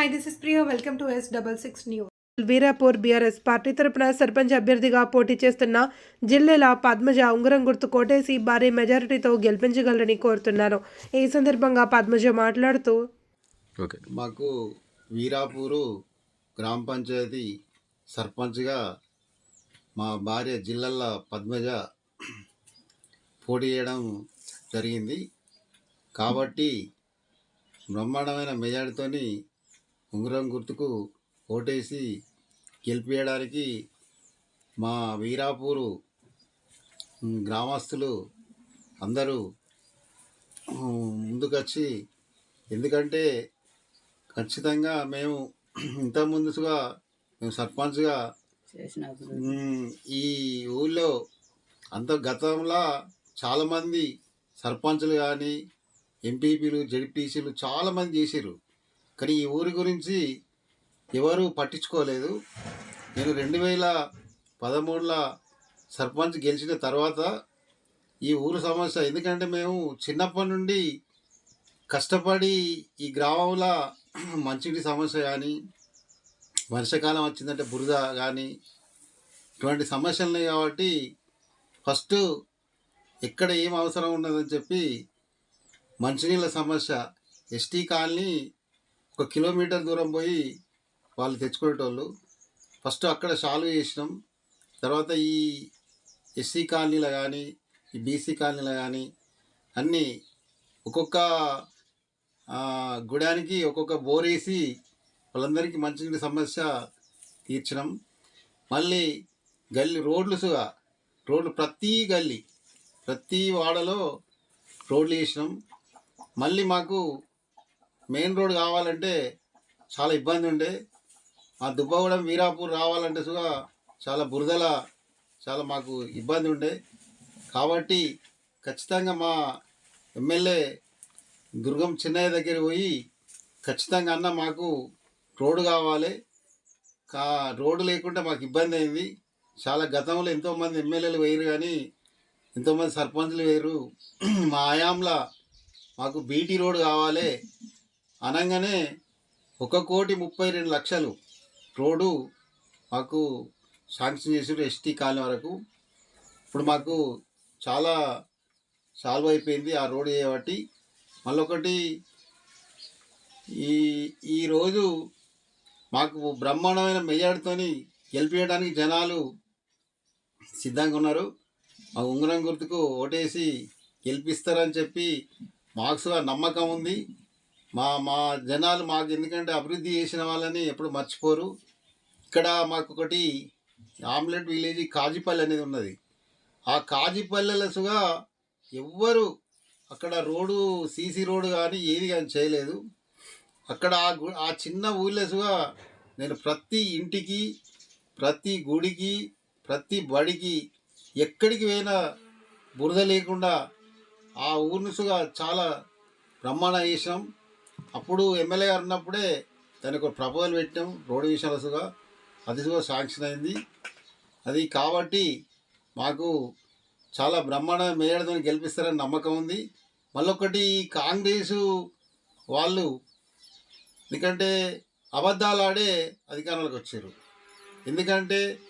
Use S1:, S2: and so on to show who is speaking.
S1: Hi, this is Priya. Welcome to S double six News. Veerapur BRS party తరపున సర్పంచ్ అభ్యర్థిగా పోటీ చేస్తున్న జిల్లెల పద్మజ ఉంగరం గుర్తు కోటేసి భారీ మెజారిటీతో గెలిపించగలరని కోరుతున్నారు ఈ సందర్భంగా పద్మజ మాట్లాడుతూ
S2: ఓకే
S3: మాకు వీరాపూరు గ్రామ పంచాయతీ సర్పంచ్గా మా భార్య జిల్లల్ల పద్మజ పోటీ చేయడం జరిగింది కాబట్టి బ్రహ్మాండమైన మెజార్టీతోని ఉంగరం గుర్తుకు ఓటేసి గెలిపించడానికి మా వీరాపూరు గ్రామస్తులు అందరూ ముందుకొచ్చి ఎందుకంటే ఖచ్చితంగా మేము ఇంతకుముందుగా మేము సర్పంచ్గా ఈ ఊళ్ళో అంత గతంలో చాలామంది సర్పంచ్లు కానీ ఎంపీపీలు జడ్పీసీలు చాలామంది చేశారు కానీ ఈ ఊరి గురించి ఎవరు పట్టించుకోలేదు. నేను రెండు వేల పదమూడులో సర్పంచ్ గెలిచిన తర్వాత ఈ ఊరు సమస్య ఎందుకంటే మేము చిన్నప్పటి నుండి కష్టపడి ఈ గ్రామంలో మంచినీటి సమస్య కానీ వర్షాకాలం వచ్చిందంటే బురద కానీ ఇటువంటి సమస్యలు ఉన్నాయి కాబట్టి ఫస్ట్ ఎక్కడ ఏం అవసరం ఉన్నదని చెప్పి మంచినీళ్ళ సమస్య ఎస్టీ కాలనీ ఒక కిలోమీటర్ దూరం పోయి వాళ్ళు తెచ్చుకునేటోళ్ళు. ఫస్ట్ అక్కడ సాల్వ్ చేసినాం. తర్వాత ఈ ఎస్సీ కాలనీలో కానీ ఈ బీసీ కాలనీలో కానీ అన్నీ ఒక్కొక్క గుడానికి ఒక్కొక్క బోర్ వేసి వాళ్ళందరికీ మంచినీటి సమస్య తీర్చినాం. మళ్ళీ గల్లీ రోడ్లు సుగా రోడ్లు ప్రతి గల్లీ ప్రతి వాడలో రోడ్లు వేసినాం. మళ్ళీ మాకు మెయిన్ రోడ్ కావాలంటే చాలా ఇబ్బంది ఉండే. ఆ దుబ్బగూడెం వీరాపూర్ రావాలంటే సుగా చాలా బురదల చాలా మాకు ఇబ్బంది ఉండే. కాబట్టి ఖచ్చితంగా మా ఎమ్మెల్యే దుర్గం చిన్నయ్య దగ్గర పోయి ఖచ్చితంగా అన్న మాకు రోడ్డు కావాలి. కా రోడ్డు లేకుంటే మాకు ఇబ్బంది అయింది. చాలా గతంలో ఎంతోమంది ఎమ్మెల్యేలు వేయరు కానీ ఎంతోమంది సర్పంచ్లు వేయరు మా ఆయాంలో మాకు బీటీ రోడ్ కావాలి. అనగానే ఒక కోటి ముప్పై రెండు లక్షలు రోడ్డు మాకు శాంక్షన్ చేసారు ఎస్టీ కాలనీ వరకు. ఇప్పుడు మాకు చాలా సాల్వ్ అయిపోయింది ఆ రోడ్ చేయబట్టి మళ్ళొకటి ఈ ఈరోజు మాకు బ్రహ్మాండమైన మెజార్టీతోని గెలిపించడానికి జనాలు సిద్ధంగా ఉన్నారు. మా ఉంగరం గుర్తుకు ఓటేసి గెలిపిస్తారని చెప్పి మాకు నమ్మకం ఉంది. మా మా జనాలు మాకు ఎందుకంటే అభివృద్ధి చేసిన వాళ్ళని ఎప్పుడు మర్చిపోరు. ఇక్కడ మాకు ఒకటి ఆమ్లెట్ విలేజ్ కాజీపల్లి అనేది ఉన్నది. ఆ కాజీపల్లెలసుగా ఎవ్వరు అక్కడ రోడ్డు సీసీ రోడ్డు కానీ ఏది కానీ చేయలేదు. అక్కడ ఆ గు ఆ చిన్న ఊళ్ళసుగా నేను ప్రతి ఇంటికి ప్రతి గుడికి ప్రతి బడికి ఎక్కడికి పోయినా బురద లేకుండా ఆ ఊరినుసుగా చాలా బ్రహ్మాండ చేసినాం. అప్పుడు ఎమ్మెల్యే గారు ఉన్నప్పుడే దానికి ఒక ప్రపోజల్ పెట్టాం రోడ్డు విషయాలుగా అది కూడా శాంక్షన్ అయింది. అది కాబట్టి మాకు చాలా బ్రహ్మాండ మేయడంతో గెలిపిస్తారని నమ్మకం ఉంది. మళ్ళొకటి కాంగ్రెసు వాళ్ళు ఎందుకంటే అబద్ధాలు ఆడే అధికారంలోకి వచ్చారు. ఎందుకంటే